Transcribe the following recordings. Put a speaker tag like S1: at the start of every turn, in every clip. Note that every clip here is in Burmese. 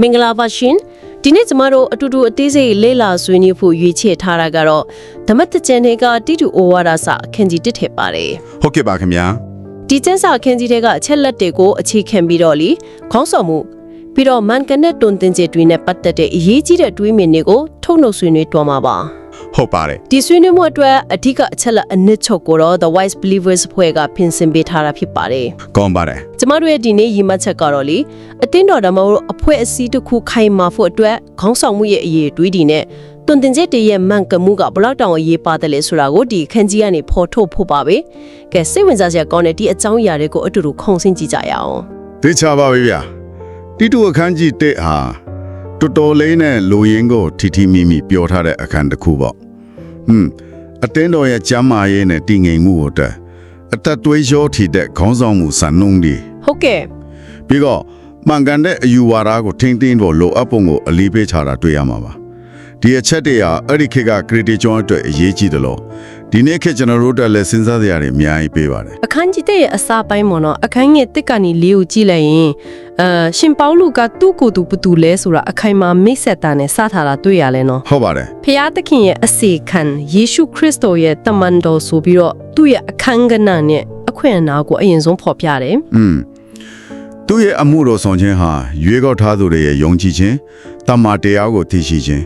S1: မင်္ဂလာပါရှင်ဒီနေ့ကျမတို့အတူတူအသေးစိတ်လေ့လာဆွေးနွေးဖို့ရွေးချယ်ထားတာကတော့ဓမ္မတကျန်တွေကတိတူအိုဝါဒစာအခန်းကြီးတစ်ထည့်ပါတယ်
S2: ဟုတ်ကဲ့ပါခင်ဗျာ
S1: ဒီကျမ်းစာအခန်းကြီးတွေကအချက်လက်တွေကိုအခြေခံပြီးတော့လीခေါင်းဆောင်မှုပြီးတော့မန်ကန်နဲ့တွန်တင်ချက်တွေနဲ့ပတ်သက်တဲ့အရေးကြီးတဲ့တွေးမြင်တွေကိုထုတ်နှုတ်ဆွေးနွေးတော့မှာပါ
S2: ဟုတ်ပါတယ်
S1: ဒီဆွေးနွေးမှုအတွက်အဓိကအချက်လက်အနစ်ချုပ်ကိုတော့ The Wise Believers ဖွဲ့ကပြင်ဆင်ပေးထားတာဖြစ်ပါတယ်
S2: ကောင်းပါတယ်
S1: ကျမတို့ရဲ့ဒီနေ့ရည်မှတ်ချက်ကတော့လေအတင်းတော်ဓမ္မတို့အဖွဲ့အစည်းတစ်ခုခိုင်မာဖို့အတွက်ခေါင်းဆောင်မှုရဲ့အရေးအတွေးဒီနဲ့တွင်တင်ချက်တည်းရဲ့မှန်ကန်မှုကဘယ်လောက်တောင်အရေးပါတယ်လဲဆိုတာကိုဒီအခန်းကြီးကနေဖော်ထုတ်ဖို့ပါပဲကဲစိတ်ဝင်စားစရာကောင်းတဲ့ဒီအကြောင်းအရာတွေကိုအတူတူခုံဆင်းကြည့်ကြရအောင်
S2: သိချပါပြီဗျာတိတူအခန်းကြီး1ဟာ တော်တော်လေးနဲ့လူရင်းကိုထီထီမီမီပြောထားတဲ့အခန်းတစ်ခုပေါ့ဟွန်းအတင်းတော်ရဲ့ကျမ်းမာရေးနဲ့တည်ငြိမ်မှုအတွက်အသက်သွေးရောထီတဲ့ခေါင်းဆောင်မှုစံနှုန်းတွေ
S1: ဟုတ်ကဲ့
S2: ပြီးတော့မှန်ကန်တဲ့အယူဝါဒကိုထိမ့်သိမ်းဖို့လိုအပ်ပုံကိုအလေးပေးချတာတွေ့ရမှာပါ ဒီအချက်တွေဟာအဲ့ဒီခေတ်ကခရစ်တီကျွန်းအတွက်အရေးကြီးတယ်လို့ဒီနေ့ခေတ်ကျွန်တော်တို့အတွက်လည်းစဉ်းစားစရာတွေအများကြီးပေးပါတယ်
S1: အခန်းကြီးတဲ့ရဲ့အစာပိုင်းပေါ့နော်အခန်းငယ်တစ်ကနေလေးကိုကြည့်လိုက်ရင်အဲရှင်ပေါလုကသူ့ကိုယ်သူဘသူလဲဆိုတာအခိုင်အမာမိတ်ဆက်တာနဲ့စထားတာတွေ့ရလဲနော်
S2: ဟုတ်ပါတယ်
S1: ဖျားသခင်ရဲ့အစီခံယေရှုခရစ်တော်ရဲ့တမန်တော်ဆိုပြီးတော့သူ့ရဲ့အခန်းကဏ္ဍနဲ့အခွင့်အနာကိုအရင်ဆုံးဖော်ပြတယ်
S2: อืมသူ့ရဲ့အမှုတော်ဆောင်ခြင်းဟာရွေးကောက်ထားသူတွေရဲ့ယုံကြည်ခြင်းတမ္မာတရားကိုသိရှိခြင်း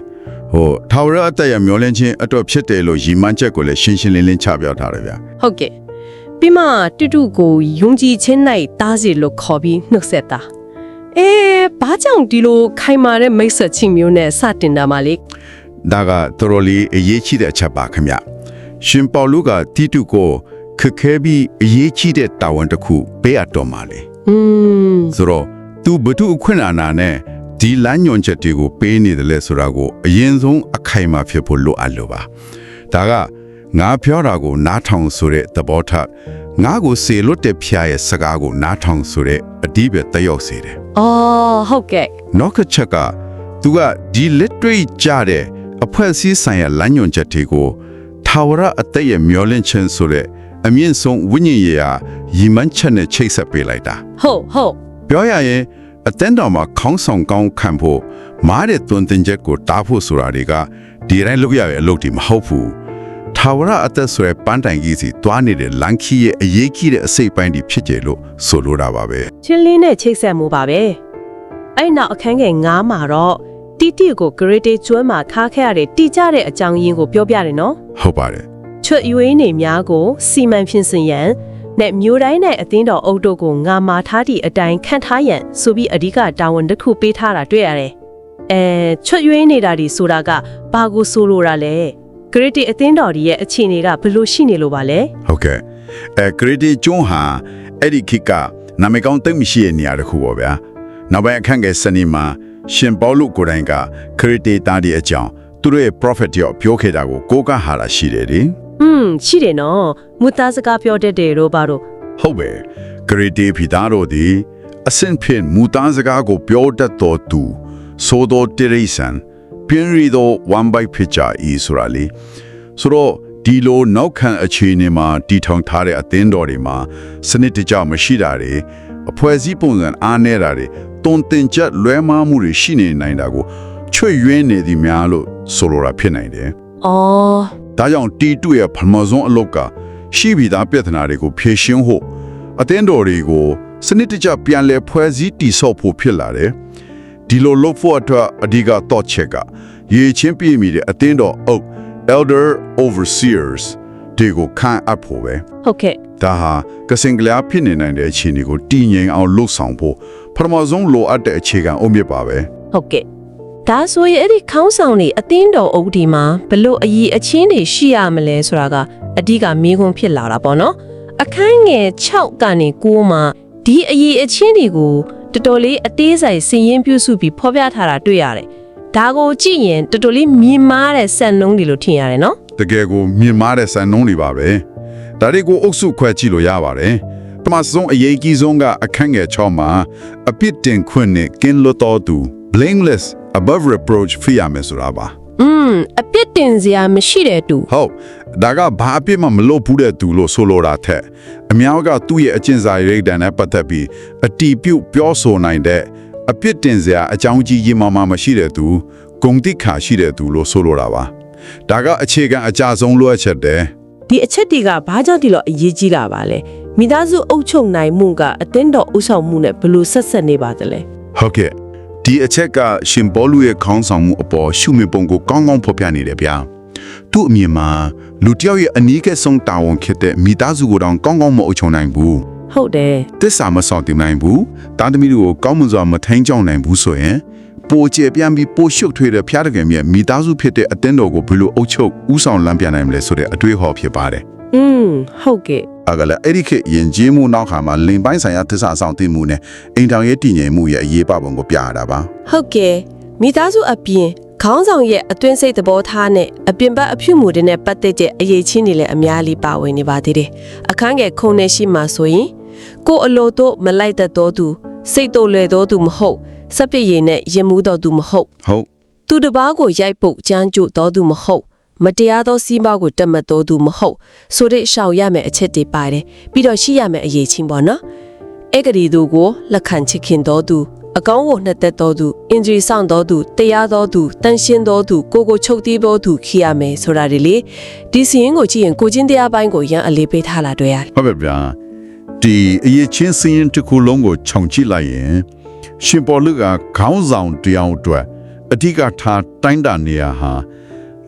S2: ဟိုထာဝရအသက်ရဲ့မျောလင့်ခြင်းအတွက်ဖြစ်တယ်လို့ရည်မှန်းချက်ကိုလည်းရှင်းရှင်းလင်းလင်းချပြထားတယ်ဗျာ။
S1: ဟုတ်ကဲ့။ပြီးမှတူတူကိုယုံကြည်ခြင်း၌တားစီလို့ခေါ်ပြီးနှုတ်ဆက်တာ။အဲဘာကြောင့်ဒီလိုခိုင်မာတဲ့မိတ်ဆက်ချင်းမျိုးနဲ့စတင်တာမှလေ
S2: ဒါကတော်တော်လေးအရေးကြီးတဲ့အချက်ပါခင်ဗျရှင်ပေါလုကတိတုကိုခက်ခဲပြီးအရေးကြီးတဲ့တာဝန်တစ်ခုပေးအပ်တော်မှာလေ။
S1: อืม
S2: ဆိုတော့သူဘသူအခွင့်အာဏာနဲ့ ဒီလမ်းညွန်ချက်တွေကိုပေးနေတယ်လဲဆိုတာကိုအရင်ဆုံးအခိုင်အမာဖြစ်ဖို့လိုအပ်လို့ပါဒါကငါပြောတာကိုနားထောင်ဆိုတဲ့သဘောထားငါကိုစေလွတ်တဲ့ဖျားရဲ့စကားကိုနားထောင်ဆိုတဲ့အဓိပ္ပာယ်တက်ရောက်စေတယ်။
S1: အော်ဟုတ်ကဲ့
S2: နောက်ကချက်ကသူကဒီလက်တွေ့ကြတဲ့အဖွဲ့အစည်းဆိုင်ရာလမ်းညွန်ချက်တွေကိုထာဝရအသက်ရဲ့မျောလင့်ခြင်းဆိုတဲ့အမြင့်ဆုံးဝိညာဉ်ရေးရာရည်မှန်းချက်နဲ့ချိတ်ဆက်ပေးလိုက်တာ။
S1: ဟုတ်ဟုတ်
S2: ပြောရရင် အတန်းတော်မှာခေါင်းဆောင်ကောင်းခံဖို့မားတဲ့သွန်သင်ချက်ကိုတားဖို့ဆိုတာတွေကဒီတိုင်းလုပ်ရရဲ့အလုပ်တွေမဟုတ်ဘူးထာဝရအသက်ဆိုတဲ့ပန်းတိုင်ကြီးစီတွားနေတဲ့လန်ခီရဲ့အရေးကြီးတဲ့အစိတ်ပိုင်းတွေဖြစ်ကြလို့ဆိုလိုတာပါပဲ
S1: ချင်းလေးနဲ့ချိတ်ဆက်မှုပါပဲ။အဲ့နောက်အခန်းငယ်9မှာတော့တီတီကိုဂရေတေကျွမ်းမှာခါခဲ့ရတဲ့တီကြတဲ့အကြောင်းရင်းကိုပြောပြတယ်နော်။
S2: ဟုတ်ပါတယ်
S1: ချွတ်ရွေးနေများကိုစီမံဖြင့်စင်ရန် နဲ့မျိုးတိုင်းနဲ့အသင်းတော်အုပ်တို့ကိုငါမာထားသည့်အတိုင်းခန့်ထားရန်ဆိုပြီးအဓိကတာဝန်တစ်ခုပေးထားတာတွေ့ရတယ်။အဲချွတ်ရွေးနေတာဒီဆိုတာကဘာကိုဆိုလိုတာလဲ။ဂရစ်တီအသင်းတော်ဒီရဲ့အခြေအနေကဘယ်လိုရှိနေလို့ပါလဲ
S2: ဟုတ်ကဲ့အဲခရစ်တီကျွန်းဟာအဲ့ဒီခိကနာမည်ကောင်းတိတ်မရှိတဲ့နေရာတစ်ခုပေါ့ဗျာနောက်ပိုင်းအခန့်ငယ်စနေမှာရှင်ပေါလုကိုယ်တိုင်ကခရစ်တီသားဒီအကြောင်းသူတို့ရဲ့ prophet ရောပြောခဲ့တာကိုကိုးကားဟာတာရှိတယ်လေ။
S1: อืมရှိတယ်နော်။မူသားစကားပြောတတ်တယ်တော့ဘာလို့
S2: ဟုတ်ပဲဂရတီဖီသားတို့သည်အစင်ဖြင့်မူတန်းစကားကိုပြောတတ်တော်သူဆိုတော်တိရိစံပြင်းရီသော one by picture ဤဆိုတာလေဆိုတော့ဒီလိုနောက်ခံအခြေအနေမှာတီထောင်ထားတဲ့အသင်းတော်တွေမှာစနစ်တကျမရှိတာတွေအဖွဲ့အစည်းပုံစံအားနည်းတာတွေတုံတင်ချက်လွဲမှားမှုတွေရှိနေနိုင်တာကိုချွတ်ယွင်းနေသည်များလို့ဆိုလိုတာဖြစ်နိုင်တယ်။
S1: အော်
S2: ဒါကြောင့်တီတူရဲ့ပထမဆုံးအလုပ်ကရှိပြီးသားပြဿနာတွေကိုဖြေရှင်းဖို့အသင်းတော်တွေကိုစနစ်တကျပြန်လည်ဖွဲ့စည်းတည်ဆောက်ဖို့ဖြစ်လာတယ်။ဒီလိုလုပ်ဖို့အတွက်အဓိကတော့ချက်ကရေချင်းပြည့်မီတဲ့အသင်းတော်အုပ် elder overseers တွေကိုခန့်အပ်ဖို့ပဲ
S1: ဟုတ်ကဲ့။
S2: ဒါဟာကစင်ကလာဖြစ်နေနိုင်တဲ့အခြေအနေကိုတည်ငြိမ်အောင်လှုပ်ဆောင်ဖို့ပထမဆုံးလိုအပ်တဲ့အခြေခံအုတ်မြစ်ပါပဲ
S1: ဟုတ်ကဲ့ ဒါဆိုရင်အဲ့ဒီခေါင်းဆောင်တွေအသင်းတော်အုပ်ဒီမှာဘလို့အည်အချင်းတွေရှိရမလဲဆိုတာကအဓိကမေးခွန်းဖြစ်လာတာပေါ့နော်အခန်းငယ်6ကနေ9မှာဒီအည်အချင်းတွေကိုတော်တော်လေးအသေးစိတ်စင်ရင်ပြုစုပြီးဖော်ပြထားတာတွေ့ရတယ်ဒါကိုကြည့်ရင်တော်တော်လေးမြင်မာတဲ့စံနှုန်းတွေလို့ထင်ရတယ်နော်
S2: တကယ်ကိုမြင်မာတဲ့စံနှုန်းတွေပါပဲဒါတွေကိုအုပ်စုခွဲကြည့်လို့ရပါတယ်တမဆုံးအရေးကြီးဆုံးကအခန့်ငယ်6မှာအပြစ်တင်ခွင့်နဲ့ကင်းလွတ်တော်သူ blameless above reproach ဖြစ်ရမယ်ဆိုတာပါ
S1: อืมအပြစ်တင်စရာမရှိတဲ့တူ
S2: ဟုတ်ဒါကဘာအပြစ်မှမလုပ်ဘူးတဲ့သူလို့ဆိုလိုတာထက်အများကသူ့ရဲ့အကျင့်စာရိတ်တန်နဲ့ပတ်သက်ပြီးအတီးပြုတ်ပြောဆိုနိုင်တဲ့အပြစ်တင်စရာအကြောင်းကြီးကြီးမားမားမရှိတဲ့သူဂုံတိခါရှိတဲ့သူလို့ဆိုလိုတာပါဒါကအခြေခံအကြဆုံးလိုအပ်ချက်တဲ့
S1: ဒီအချက်တွေကဘာကြောင့်ဒီလိုအရေးကြီးတာပါလဲမိသားစုအုပ်ချုပ်နိုင်မှုကအတင်းတော်ဥဆောင်မှုနဲ့ဘယ်လိုဆက်ဆက်နေပါသလဲ
S2: ဟုတ်ကဲ့ ဒီအချက်ကရှင်ဘောလူရဲ့ခေါင်းဆောင်မှုအပေါ်ရှုမြင်ပုံကိုကောင်းကောင်းဖော်ပြနေတယ်ဗျာသူ့အမြင်မှာလူတစ်ယောက်ရဲ့အနီးကပ်ဆုံးတာဝန်ဖြစ်တဲ့မိသားစုကိုတောင်ကောင်းကောင်းမအုပ်ချုပ်နိုင်ဘူး
S1: ဟုတ်တယ်
S2: တစ္ဆာမဆောင်တင်နိုင်ဘူးတာသမီတို့ကိုကောင်းမွန်စွာမထိန်ကြောင်နိုင်ဘူးဆိုရင်ပိုကျပြန်ပြီးပိုရှုပ်ထွေးတဲ့ဖျားတကယ်မြတ်မိသားစုဖြစ်တဲ့အတင်းတော်ကိုဘယ်လိုအုပ်ချုပ်ဥဆောင်လမ်းပြနိုင်မလဲဆိုတဲ့အတွေးဟောဖြစ်ပါတယ်
S1: อืมဟုတ်ကဲ့
S2: အကလည်းအဲ့ဒီခေတ်ယဉ်ကျေးမှုနောက်ခါမှာလင်ပိုင်းဆိုင်ရာသစ္စာဆောင်သိမှုနဲ့အိမ်ထောင်ရေးတည်ငြိမ်မှုရဲ့အရေးပပုံကိုပြရတာပါ
S1: ဟုတ်ကဲ့မိသားစုအပြင်ခေါင်းဆောင်ရဲ့အတွင်းစိတ်သဘောထားနဲ့အပြင်ဘက်အဖြူမှုတွေနဲ့ပတ်သက်တဲ့အရေးချင်းတွေလည်းအများကြီးပါဝင်နေပါသေးတယ်အခန်းငယ်ခုံနဲ့ရှိမှဆိုရင်ကိုယ်အလိုတို့မလိုက်တတ်တော်သူစိတ်တို့လွယ်တော်သူမဟုတ်စက်ပြည့်ရည်နဲ့ရင်မှုတော်သူမဟုတ်
S2: ဟုတ်
S1: သူတစ်ပါးကိုရိုက်ပုတ်ကြမ်းကြို့တော်သူမဟုတ် မတရားသောစီးပွားကိုတက်မတော်သူမဟုတ်ဆိုတဲ့ရှောင်ရမယ်အချက်တွေပါတယ်ပြီးတော့ရှိရမယ်အရေးချင်းပေါ့နော်အဲ့ကလေးတို့ကိုလက်ခံချစ်ခင်တော်သူအကောင်းကိုနှစ်သက်တော်သူအင်ဂျီဆောင်တော်သူတရားတော်သူတန်ရှင်းတော်သူကိုကိုချုပ်တီးတော်သူခိရမယ်ဆိုတာတွေလေဒီစီရင်ကိုကြည့်ရင်ကိုချင်းတရားပိုင်းကိုရန်အလေးပေးထားလာတွေ့ရတယ်
S2: ဟုတ်ပါဗျာဒီအရေးချင်းစင်းရင်တစ်ခုလုံးကိုခြုံကြည့်လိုက်ရင်ရှင်ပေါ်လူကခေါင်းဆောင်တရားအတွက်အဓိကထားတိုင်းတာနေရာဟာ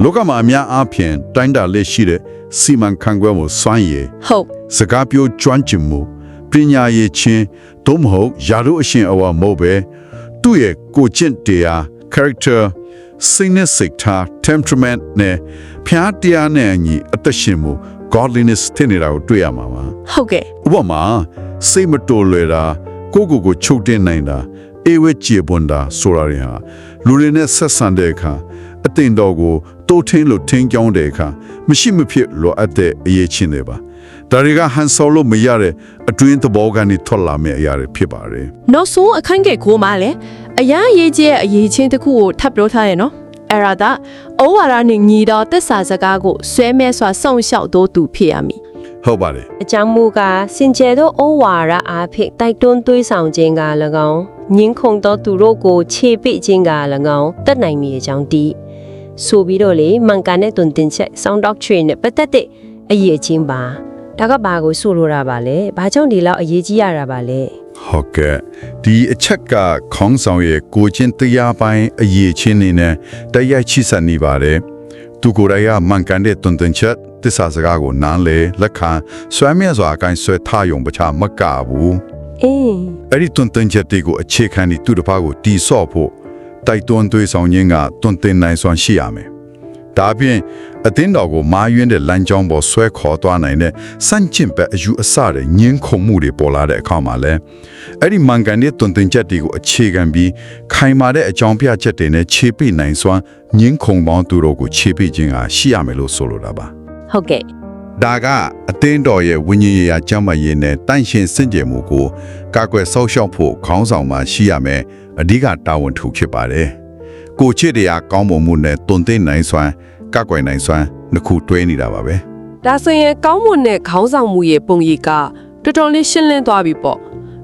S2: လောကမှာအများအားဖြင့်တိုင်းတာလက်ရှိတဲ့စီမံခန့်ခွဲမှုစွမ်းရည်
S1: ဟုတ်
S2: စကားပြောကျွမ်းကျင်မှုပညာရေးချင်းသို့မဟုတ်ယာတို့အရှင်အဝမဟုတ်ပဲသူ့ရဲ့ကိုကျင့်တရား character စိတ်နဲ့စိတ်ထား temperament နဲ့ဖျားတရားနဲ့အညီအသက်ရှင်မှု godliness တင်နေတာကိုတွေ့ရမှာပါ
S1: ဟုတ်ကဲ့
S2: ဥပမာစိတ်မတော်လွယ်တာကိုယ့်ကိုယ်ကိုချုပ်တင်နိုင်တာအေဝဲကြေပွန်တာဆိုတာတွေဟာလူတွေနဲ့ဆက်ဆံတဲ့အခါအတင်တော်ကို တိုးထင်းလို့ထင်းကြောင်းတဲ့အခါမရှိမဖြစ်လိုအပ်တဲ့အရေးချင်းတွေပါဒါတွေကဟန်ဆော်လို့မရတဲ့အတွင်းသဘောကနေထွက်လာမယ့်အရာတွေဖြစ်ပါတယ်
S3: နောက်ဆုံးအခန်းငယ်ကိုမှလည်းအရာအရေးကြီးတဲ့အရေးချင်းတစ်ခုကိုထပ်ပြောထားရနော်အဲ့ဒါဒါဩဝါဒနဲ့ညီတော်သက်စာစကားကိုဆွဲမဲစွာစောင့်ရှောက်တော်သူဖြစ်ရမည်
S2: ဟုတ်ပါတယ်
S4: အကြောင်းမူကားစင်ကြယ်သောဩဝါဒအားဖြင့်တိုက်တွန်းသွေးဆောင်ခြင်းက၎င်းညင်းခုန်သောသူတို့ကိုခြေပိခြင်းက၎င်းတက်နိုင်မည်အကြောင်းတည်း ဆိုပြီးတော့လေမှန်ကန်တဲ့တွင်တင်ချက် sound doctrine နဲ့ပတ်သက်တဲ့အရေးအချင်းပါဒါကဘာကိုဆိုလိုတာပါလဲဘာကြောင့်ဒီလောက်အရေးကြီးရတာပါလဲ
S2: ဟုတ်ကဲ့ဒီအချက်ကခေါင်းဆောင်ရဲ့ကိုချင်းတရားပိုင်းအရေးချင်းနေနဲ့တရားချိစနေပါတယ်သူကိုယ်တိုင်ကမှန်ကန်တဲ့တွန်တွန်ချက်သစ္စာစကားကိုနားလေလက်ခံဆွဲမြတ်စွာအကိုင်းဆွဲထားယုံပချမကဘူး
S4: အင်း
S2: အဲ့ဒီတွန်တွန်ချက်တွေကိုအခြေခံပြီးသူတစ်ပါးကိုတီဆော့ဖို့ တိုက်တွန်းသွေးဆောင်ခြင်းကတွန်တင်နိုင်စွမ်းရှိရမယ်ဒါပြင်အသင်းတော်ကိုမာယွင်းတဲ့လမ်းကြောင်းပေါ်ဆွဲခေါ်သွားနိုင်တဲ့စန့်ကျင်ဘက်အယူအဆတွေညှင်းခုန်မှုတွေပေါ်လာတဲ့အခါမှာလဲအဲ့ဒီမန်ကန်တဲ့တွန်တင်ချက်တွေကိုအခြေခံပြီးခိုင်မာတဲ့အကြောင်းပြချက်တွေနဲ့ခြေပိနိုင်စွမ်းညှင်းခုန်ပေါင်းသူတို့ကိုခြေပိခြင်းကရှိရမယ်လို့ဆိုလိုတာပါ
S4: ဟုတ်ကဲ့
S2: ဒါကအသင်းတော်ရဲ့ဝိညာဉ်ရေးရာကျမ်းမာရေးနဲ့တန့်ရှင်စင်ကြယ်မှုကိုကာကွယ်ဆောက်ရှောက်ဖို့ခေါင်းဆောင်မှရှိရမယ် အဓိကတာဝန်ထူဖြစ်ပါတယ်။ကိုချစ်တရားကောင်းမွန်မှုနဲ့တုန်သိမ့်နိုင်စွမ်းကာကွယ်နိုင်စွမ်းနှစ်ခုတွဲနေတာပါပဲ
S3: ဒါဆိုရင်ကောင်းမွန်တဲ့ခေါင်းဆောင်မှုရဲ့ပုံရိပ်ကတော်တော်လေးရှင်းလင်းသွားပြီပေါ့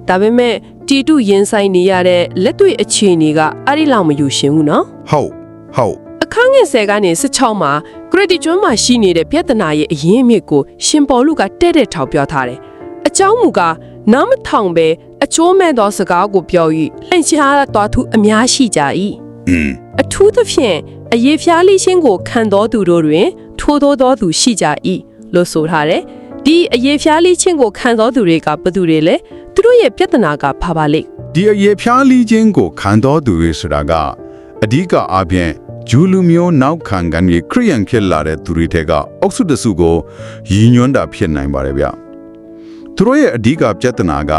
S3: ဒါပေမဲ့တီတုရင်ဆိုင်နေရတဲ့လက်တွေ့အခြေအနေကအဲ့ဒီလောက်မယူရှင်ဘူးနော်။
S2: ဟုတ်ဟုတ်
S3: အခန်းငယ်10ကနေ16မှာဂရတီကျွန်းမှာရှိနေတဲ့ပြဿနာရဲ့အရင်းအမြစ်ကိုရှင်ပေါ်လူကတဲ့တဲ့ထောက်ပြောထားတယ်။အကြောင်းမူကားနားမထောင်ပဲ အချိုးမဲ့သောစကားကိုပြော၍လှန့်ရှားတော်သူအများရှိကြ၏
S2: อืม
S3: အထူးသဖြင့်အရေးဖျားလိချင်းကိုခံတော်သူတို့တွင် ထိုးသောသောသူရှိကြ၏လို့ဆိုထားတယ်။ဒီအရေးဖျားလိချင်းကိုခံတော်သူတွေကဘယ်သူတွေလဲသူတို့ရဲ့ပြဿနာကဘာပါလိမ့်
S2: ဒီအရေးဖြားလီခြင်းကိုခံတော်သူတွေဆိုတာကအဓိကအားဖြင့်ဂျူလူမျိုးနောက်ခံကန်ကြီးခရိယန်ဖြစ်လာတဲ့သူတွေထက်ကအုပ်စုတစုကိုရည်ညွှန်းတာဖြစ်နိုင်ပါတယ်ဗျသူတို့ရဲ့အဓိကပြဿနာက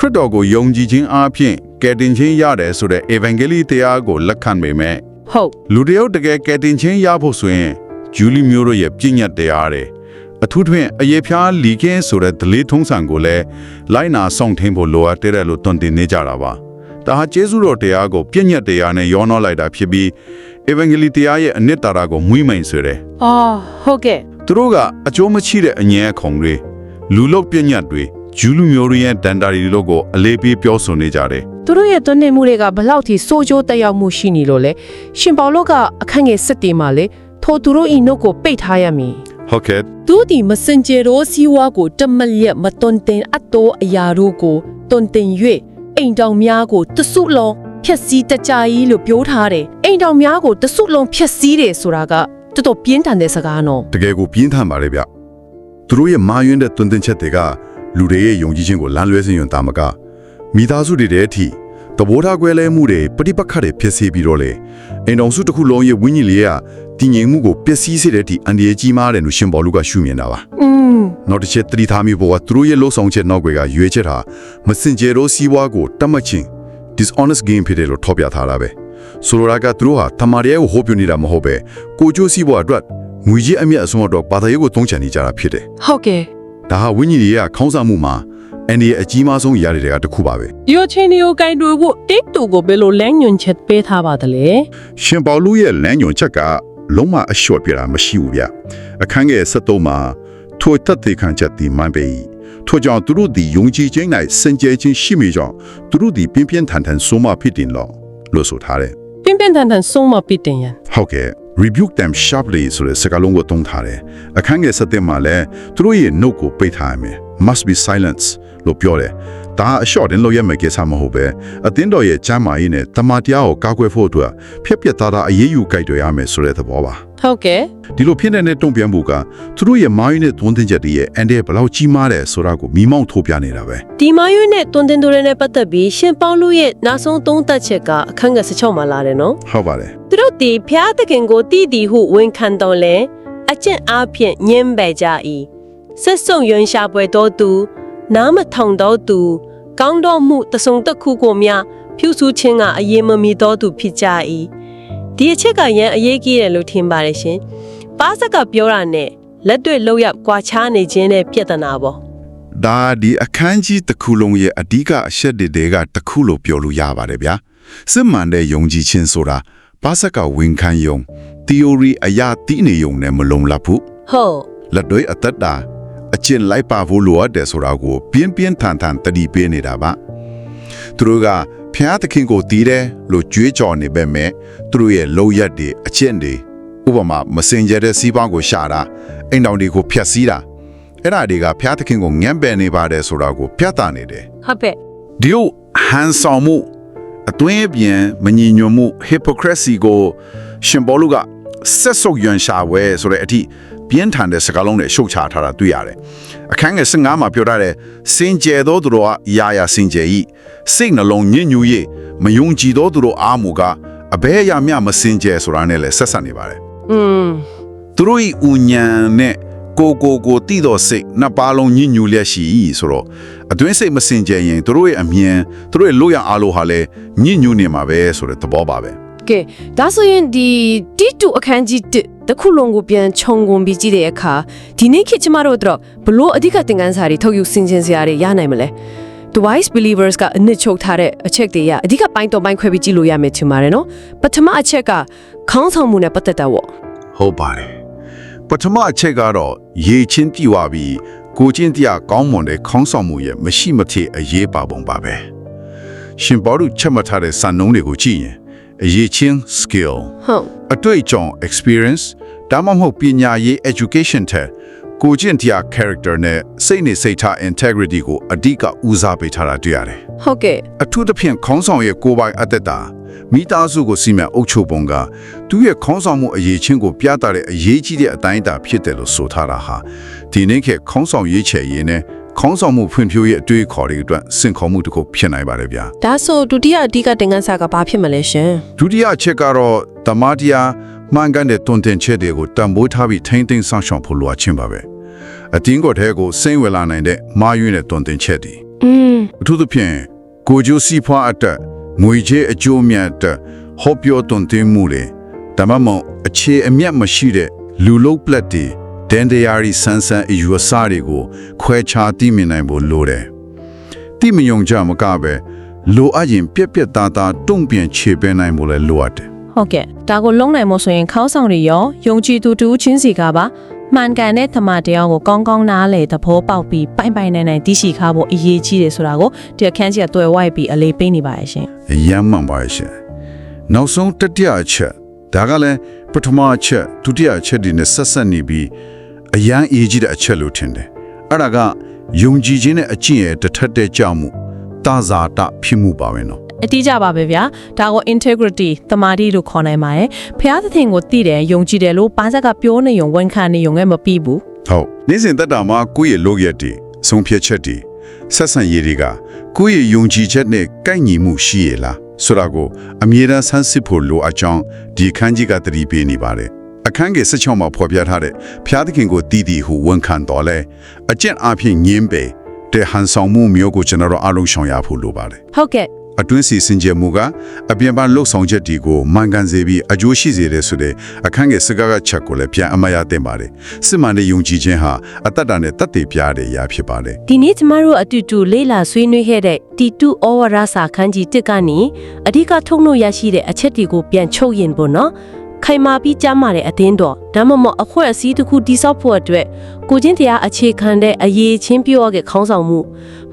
S2: ခရစ်တော်ကိုယုံကြည်ခြင်းအားဖြင့်ကယ်တင်ခြင်းရတယ်ဆိုတဲ့ evangelion တရားကိုလက်ခံပေမဲ့
S3: ဟုတ်
S2: လူတယောက်တကယ်ကယ်တင်ခြင်းရဖို့ဆိုရင်ဂျူလီမျိုးတို့ရဲ့ပြည့်ညတ်တရားတွေအထူးသဖြင့်အယေဖျားလီကင်းဆိုတဲ့ဒလေးထုံးစံကိုလည်းလိုက်နာဆောင်ထင်းဖို့လိုအပ်တဲ့လို့တွင်တင်နေကြတာပါဒါဟာကျေးဇူးတော်တရားကိုပြည့်ညတ်တရားနဲ့ရောနှောလိုက်တာဖြစ်ပြီး evangelion တရားရဲ့အနှစ်သာရကိုမွေးမိန်စေတယ်
S3: အော်ဟုတ်ကဲ့
S2: သူတို့ကအကျိုးမရှိတဲ့အငြင်းအခုံတွေလူလုတ်ပြည့်ညတ်တွေ ဂျူလူမျိုးတွေရဲ့ဒန်တာရီတို့ကိုအလေးပေးပြောဆိုနေကြတယ်
S3: သူတို့ရဲ့သွင်းနေမှုတွေကဘလောက်ထိစိုးကျိုးတက်ရောက်မှုရှိနေလို့လဲရှင်ပေါလုကအခန့်ငယ်စက်တီမှာလေထိုသူတို့ဤနှုတ်ကိုပိတ်ထားရမည်
S2: ဟုတ်ကဲ့
S5: သူဒီမစင်ဂျေရိုစီဝါကိုတမလျက်မတွန်တင်အပ်တော်အရာတို့ကိုတွန်တင်၍အိမ်တောင်များကိုတဆုလုံးဖြက်စီးတကြကြီးလို့ပြောထားတယ်အိမ်တောင်များကိုတဆုလုံးဖြက်စီးတယ်ဆိုတာကတော်တော်ပြင်းထန်တဲ့စကားနော်
S2: တကယ်ကိုပြင်းထန်ပါလေဗျသူတို့ရဲ့မာယွင်းတဲ့တွင်တင်ချက်တွေက လူတွေရဲ့ယုံကြည်ခြင်းကိုလမ်းလွဲစေရုံတာမကမိသားစုတွေတဲ့အထိတဘောထားကွဲလဲမှုတွေပဋိပက္ခတွေဖြစ်စေပြီးတော့လေအိမ်တော်စုတစ်ခုလုံးရဲ့ဝိညာဉ်လေးကတည်ငြိမ်မှုကိုပျက်စီးစေတဲ့အထိအန္တရာယ်ကြီးမားတယ်လို့ရှင်ဘောလူကရှုမြင်တာပါ
S3: อืม
S2: နောက်တစ်ချက်သတိထားမိဖို့ကသူတို့ရဲ့လှုပ်ဆောင်ချက်နောက်ွယ်ကရွေးချက်ဟာမစင်ဂျေရိုစီဝါကိုတတ်မှတ်ခြင်း dishonest game ဖြစ်တယ်လို့ထောက်ပြထားတာပဲဆိုလိုတာကသူတို့ဟာတမာရီရဲ့ကိုဟောပြနေတာမဟုတ်ပဲကိုကျိုးစီဘွားအတွက်ငွေကြီးအမြတ်အစွန်းတော့ဘာသာရေးကိုသုံးချန်နေကြတာဖြစ်တယ်
S3: ဟုတ်ကဲ့
S2: ဒါဟာဝိညာဉ်ရေးကခေါင်းဆောင်မှုမှာအန်ဒီရဲ့အကြီးမားဆုံးຢာတွေကတစ်ခုပါပဲ
S5: ဒီအချင်းတွေကိုကင်တွေဖို့တိတ်တူကိုဘယ်လိုလမ်းညွှန်ချက်ပေးထားပါသလဲ
S2: ရှင်ပေါလုရဲ့လမ်းညွှန်ချက်ကလုံးဝအလျှော့ပြတာမရှိဘူးဗျအခန်းငယ်73မှာထိုတတ်သိခံချက်ဒီမှန်ပေ၏ထိုကြောင့်သူတို့သည်ယုံကြည်ခြင်း၌စင်ကြယ်ခြင်းရှိမိကြောင်းသူတို့သည်ပြင်းပြင်းထန်ထန်ဆုံးမဖြစ်တင်လို့လို့ဆိုထားတယ်
S5: ပြင်းပြင်းထန်ထန်ဆုံးမပစ်တင်ရန်
S2: ဟုတ်ကဲ့ rebuke them sharply ဆိုတဲ့စကားလုံးကိုသုံးထားတယ်အခန်းငယ်7မှာလည်းသူတို့ရဲ့နှုတ်ကိုပိတ်ထားရမယ် must be silence လို့ပြောတယ် ဒါအလျှော့တင်လို့ရမယ့်ကိစ္စမဟုတ်ပဲအသင်းတော်ရဲ့ကျမ်းမာရေးနဲ့တမန်တရားကိုကာကွယ်ဖို့အတွက်ဖျက်ပြက်သားသားအရေးယူကြိုက်တွေရမယ်ဆိုတဲ့သဘောပါ
S5: ဟုတ်ကဲ့
S2: ဒီလိုဖြစ်နေတဲ့တုံ့ပြန်မှုကသူတို့ရဲ့မာယွင်းနဲ့သွန်းသင်ချက်တွေရဲ့အန်တဲ့ဘယ်လောက်ကြီးမားတယ်ဆိုတာကိုမိမောင်းထိုးပြနေတာပဲ
S4: ဒီမာယွန်းနဲ့တွန်တင်သူတွေနဲ့ပတ်သက်ပြီးရှင်ပေါလုရဲ့နောက်ဆုံးသုံးသက်ချက်ကအခန်းငယ်16မှာလာတယ်နော်
S2: ဟုတ်ပါတယ်
S4: သူတို့ဒီဖျားသခင်ကိုတည်တည်ဟုဝန်ခံတော်လဲအကျင့်အားဖြင့်ညှင်းပယ်ကြ၏ဆက်ဆုံရွံရှာပွဲတော်သူ နားမထောင်တော်သူ ကောင်းတော်မှုတဆုံတစ်ခုကိုများဖြူဆူခြင်းကအရေးမမီတော်သူဖြစ်ကြ၏ဒီအချက်ကရန်အရေးကြီးတယ်လို့ထင်ပါတယ်ရှင်ပါစကပြောတာနဲ့လက်တွေ့လောက်ရကွာခြားနေခြင်းနဲ့ပြဿနာပေါ့
S2: ဒါဒီအခန်းကြီးတစ်ခုလုံးရဲ့အဓိကအချက်တွေတွေကတစ်ခုလို့ပြောလို့ရပါတယ်ဗျာစစ်မှန်တဲ့ယုံကြည်ခြင်းဆိုတာဘာစကဝန်ခံယုံ theory အရာသိနေယုံနဲ့မလုံလောက်ဘူး
S4: ဟုတ်
S2: လက်တွေအသက်တာ အကျင့်လိုက်ပါဖို့လိုအပ်တယ်ဆိုတာကိုပြင်းပြင်းထန်ထန်တတိပေးနေတာပါသူတို့ကဖျားသခင်ကိုတီးတယ်လို့ကြွေးကြော်နေပေမဲ့သူတို့ရဲ့လုံရက်တွေအကျင့်တွေဥပမာမစင်ကြတဲ့စီးပွားကိုရှာတာအိမ်တောင်တွေကိုဖျက်ဆီးတာအဲ့ဒါတွေကဖျားသခင်ကိုငန့်ပယ်နေပါတယ်ဆိုတာကိုပြသနေတယ်
S4: ဟုတ်ပဲ
S2: ဒီလိုဟန်ဆောင်မှုအတွင်းအပြင်မညီညွတ်မှု hypocrisy ကိုရှင်ဘောလူကဆက်ဆုပ်ယွန်ရှာဝဲဆိုတဲ့အထိ ပြင်းထန်တဲ့စကားလုံးနဲ့ရှုတ်ချထားတာတွေ့ရတယ်။အခန်းငယ်15မှာပြောထားတဲ့စင်ကြယ်သောသူတို့ကအရာရာစင်ကြယ်ဤစိတ်နှလုံးညစ်ညူ၍မယုံကြည်သောသူတို့အားမူကအဘဲအရာမျှမစင်ကြယ်ဆိုတာနဲ့လည်းဆက်ဆက်နေပါတယ်
S3: อืม။
S2: သူတို့ဤဥညာနဲ့ကိုကိုကိုတိတော်စိတ်နှစ်ပါးလုံးညစ်ညူလျက်ရှိ၏ဆိုတော့အတွင်းစိတ်မစင်ကြယ်ရင်သူတို့ရဲ့အမြင်သူတို့ရဲ့လို့ရအားလို့ဟာလည်းညစ်ညူနေမှာပဲဆိုတဲ့သဘောပါပဲ
S3: ကဲဒါဆိုရင်ဒီတီတူအခန်းကြီးတစ် တစ်ခုလုံးကိုပြန်ခြုံငုံပြီးကြည့်တဲ့အခါဒီနေ့ခေတ်ကျမတို့တို့ဘလို့အဓိကသင်ခန်းစာတွေထုတ်ယူဆင်ခြင်စရာတွေရနိုင်မလဲ The wise believers ကအနစ်ချုပ်ထားတဲ့အချက်တွေရအဓိကပိုင်းတော့ပိုင်းခွဲပြီးကြည့်လို့ရမယ်ထင်ပါတယ်နော်ပထမအချက်ကခေါင်းဆောင်မှုနဲ့ပတ်သက်တာပေါ့
S2: ဟုတ်ပါတယ်ပထမအချက်ကတော့ရေချင်းပြဝပြီးကိုချင်းတရားကောင်းမွန်တဲ့ခေါင်းဆောင်မှုရဲ့မရှိမထေအရေးပါပုံပါပဲရှင်ဘောလူချက်မှတ်ထားတဲ့စံနှုန်းတွေကိုကြည့်ရင် အရေးချင်း skill
S3: ဟုတ်
S2: အတွေ့အကြုံ experience ဒါမှမဟုတ်ပညာရေး education တဲ့ကိုကျင့်တရား character နဲ့စိတ်နေစိတ်ထား integrity ကိုအဓိကဦးစားပေးထားတာတွေ့ရတယ်
S3: ဟုတ်ကဲ့။
S2: အထူးသဖြင့်ခေါင်းဆောင်ရဲ့ကိုယ်ပိုင်အသက်တာမိသားစုကိုစီမံအုပ်ချုပ်ပုံကသူ့ရဲ့ခေါင်းဆောင်မှုအရေးချင်းကိုပြသတဲ့အရေးကြီးတဲ့အတိုင်းအတာဖြစ်တယ်လို့ဆိုထားတာဟာဒီနေ့ခေတ်ခေါင်းဆောင်ရေးချယ်ရေးနဲ့ ခေါင်းဆောင်မှုဖွံ့ဖြိုးရေးအတွေ့အခေါ်တွေအတွက်စင်ခေါ်မှုတစ်ခုဖြစ်နိုင်ပါတယ်ဗျာ
S3: ဒါဆိုဒုတိယအဓိကသင်ခန်းစာကဘာဖြစ်မလဲရှင်
S2: ဒုတိယအချက်ကတော့တမန်တရားမှန်ကန်တဲ့တွင်တင်ချက်တွေကိုတန်ဖိုးထားပြီးထိမ့်သိမ်းဆောင်ရှောက်ဖို့လိုအပ်ခြင်းပါပဲအတင်းကိုယ်ထဲကိုစိမ့်ဝင်လာနိုင်တဲ့မာယွင်းတဲ့တွင်တင်ချက်တွေ
S3: อืม
S2: အထူးသဖြင့်ကိုကျိုးစီးပွားအတွက်ငွေကြေးအကျိုးအမြတ်အတွက်ဟောပြောတွင်တင်မှုတွေဒါမှမဟုတ်အခြေအမြတ်မရှိတဲ့လူလုံးပလက်တွေ ဒန်တရာရီဆန်းဆန်းအယူအဆတွေကိုခွဲခြားသိမြင်နိုင်ဖို့လိုတယ်တိမယုံကြမကပဲလိုအပ်ရင်ပြက်ပြက်သားသားတုံ့ပြန်ခြေပေးနိုင်ဖို့လည်းလိုအပ်တယ်
S5: ဟုတ်ကဲ့ဒါကိုလုံးနိုင်မို့ဆိုရင်ခေါင်းဆောင်တွေရောယုံကြည်သူတူချင်းစီကပါ
S6: မှန်ကန်တဲ့သမာတရားကိုကောင်းကောင်းနားလည်သဘောပေါက်ပြီးပိုင်ပိုင်နိုင်နိုင်သိရှိခါဖို့အရေးကြီးတယ်ဆိုတာကိုဒီအခန်းကြီးကတွေ့ဝိုက်ပြီးအလေးပေးနေပါရဲ့ရှင်
S2: ရမ်းမှန်ပါရဲ့ရှင်နောက်ဆုံးတတိယအချက်ဒါကလည်းပထမအချက်ဒုတိယအချက်ဒီနဲ့ဆက်ဆက်နေပြီး အရန်အေးကြီးတဲ့အချက်လို့ထင်တယ်အဲ့ဒါကယုံကြည်ခြင်းနဲ့အကျင့်ရဲ့တစ်ထက်တဲ့ကြောင့်မှုတာဇာတဖြစ်မှုပါပဲနော်
S6: အတိအကျပါပဲဗျာဒါကို integrity တမာတိလို့ခေါ်နိုင်ပါတယ်ဖျားသခင်ကိုသိတယ်ယုံကြည်တယ်လို့ပါဇက်ကပြောနေယုံဝန်ခံနေယုံနဲ့မပြီးဘူး
S2: ဟုတ်နေ့စဉ်သက်တာမှာကိုယ့်ရဲ့လုပ်ရက်တွေဆုံးဖြတ်ချက်တွေဆက်ဆံရေးတွေကကိုယ့်ရဲ့ယုံကြည်ချက်နဲ့ကိုက်ညီမှုရှိရလားဆိုတာကိုအမြဲတမ်းဆန်းစစ်ဖို့လိုအပ်ကြောင်းဒီခန်းကြီးကသတိပေးနေပါတယ် အခန်းငယ်16မှာဖော်ပြထားတဲ့ဖျားသခင်ကိုတည်တည်ဟုဝန်ခံတော်လဲအကျင့်အဖြစ်ညင်းပေတဲ့ဟန်ဆောင်မှုမျိုးကိုကျွန်တော်တို့အားလုံးရှောင်ရဖို့လိုပါတယ်
S6: ဟုတ်ကဲ့
S2: အတွင်းစီစင်ကြယ်မှုကအပြင်ပလှုပ်ဆောင်ချက်ဒီကိုမှန်ကန်စေပြီးအကျိုးရှိစေတဲ့ဆိုတဲ့အခန်းငယ်စကားကချက်ကိုလည်းပြန်အမရတင်ပါတယ်စစ်မှန်တဲ့ယုံကြည်ခြင်းဟာအသက်တာနဲ့တတ်သိပြတဲ့အရာဖြစ်ပါတယ်
S1: ဒီနေ့ကျမတို့အတူတူလေ့လာဆွေးနွေးခဲ့တဲ့တီတူဩဝါဒစာခန်းကြီး1ကနေအဓိကထုတ်လို့ရရှိတဲ့အချက်တွေကိုပြန်ချုပ်ရင်ပေါ့နော် ခိုင်မာပြီးကြားမာတဲ့အသင်းတော်ဒါမှမဟုတ်အဖွဲ့အစည်းတစ်ခုတိစောက်ဖို့အတွက်ကိုချင်းတရားအခြေခံတဲ့အရေးချင်းပြောခဲ့ခေါင်းဆောင်မှု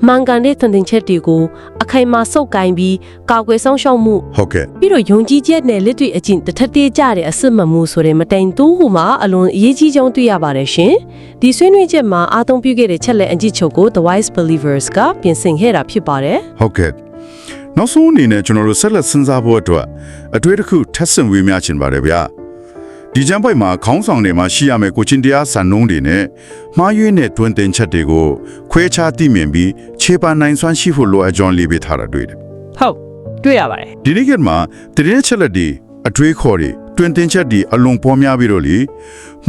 S1: မှန်ကန်တဲ့သင်တင်ချက်တွေကိုအခိုင်မာစုပ်ကိုင်ပြီးကာကွယ်ဆောင်ရှောက်မှု
S2: ဟုတ်ကဲ့
S1: ပြီးတော့ယုံကြည်ချက်နဲ့လက်တွေ့အကျင့်တစ်ထက်တည်းကြတဲ့အစစ်မှန်မှုဆိုတဲ့မတိုင်တူဟူမှာအလွန်အရေးကြီးကြောင်းတွေ့ရပါတယ်ရှင်။ဒီဆွေးနွေးချက်မှာအားသုံးပြုခဲ့တဲ့ချက်လက်အကြည့်ချုပ်ကို The Wise Believers ကပြင်ဆင်ခဲ့တာဖြစ်ပါတယ်
S2: ဟုတ်ကဲ့ နောက်ဆုံးအနေနဲ့ကျွန်တော်တို့ဆက်လက်စဉ်းစားဖို့အတွက်အတွေ့တစ်ခုထပ်ဆင့်ဝေမျှချင်ပါတယ်ဗျာဒီကျမ်းပိုက်မှာခေါင်းဆောင်တွေမှာရှိရမယ့်ကိုချင်းတရားစံနှုန်းတွေနဲ့မှားယွင်းတဲ့တွင်တင်ချက်တွေကိုခွဲခြားသိမြင်ပြီးခြေပန်နိုင်စွမ်းရှိဖို့လိုအပ်ကြောင်းလေးပေးထားတာတွေ့တယ်
S7: ဟုတ်တွေ့ရပါတယ်
S2: ဒီနေ့ကမှာတရင်ချက်လက်ဒီအတွေးခေါ်တွေတွင်တင်ချက်ဒီအလွန်ပေါ်များပြီးတော့လေ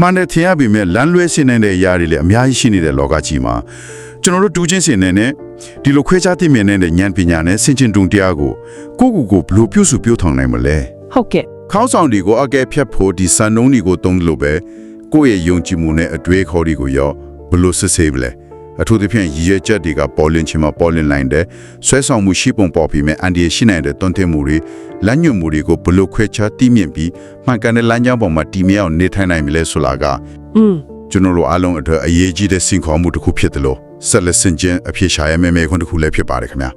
S2: မှန်တဲ့ထင်ရပေမဲ့လမ်းလွဲစင်းနေတဲ့ຢာတွေလည်းအများကြီးရှိနေတဲ့လောကကြီးမှာကျွန်တော်တို့တူးချင်းစင်နေနဲ့ ဒီလိုခွဲခြားသိမြင်နေတဲ့ဉာဏ်ပညာနဲ့စင်ကျင်တုံတရားကိုကိုယ့်ကိုယ်ကိုဘယ်လို့ပြုစုပြောထောင်နိုင်မလဲ
S7: ဟုတ်ကဲ့
S2: ခေါင်းဆောင်တွေကိုအကဲဖြတ်ဖို့ဒီစံနှုန်းတွေကိုတုံးလို့ပဲကိုယ့်ရဲ့ယုံကြည်မှုနဲ့အတွေးခေါ်တွေကိုရောဘယ်လို့စစ်ဆေးမလဲအထူးသဖြင့်ရည်ရွယ်ချက်တွေကပေါ်လင်းချင်မှာပေါ်လင်းနိုင်တဲ့ဆွဲဆောင်မှုရှိပုံပေါ်ပြီးမဲ့အန်ဒီရရှိနိုင်တဲ့တွန်းတင်မှုတွေလမ်းညွှန်မှုတွေကိုဘယ်လို့ခွဲခြားသိမြင်ပြီးမှန်ကန်တဲ့လမ်းကြောင်းပေါ်မှာတည်မြဲအောင်နေထိုင်နိုင်မလဲဆိုတာက။
S1: อืม
S2: ကျွန်တော်တို့အားလုံးအတွက်အရေးကြီးတဲ့စင်ခေါ်မှုတစ်ခုဖြစ်တယ်လို့ ဆက်လက်ဆင်ကျင်အပြေရှားရမယ့်မေခွန်းတစ်ခုလည်းဖြစ်ပါတယ်ခင်ဗျာ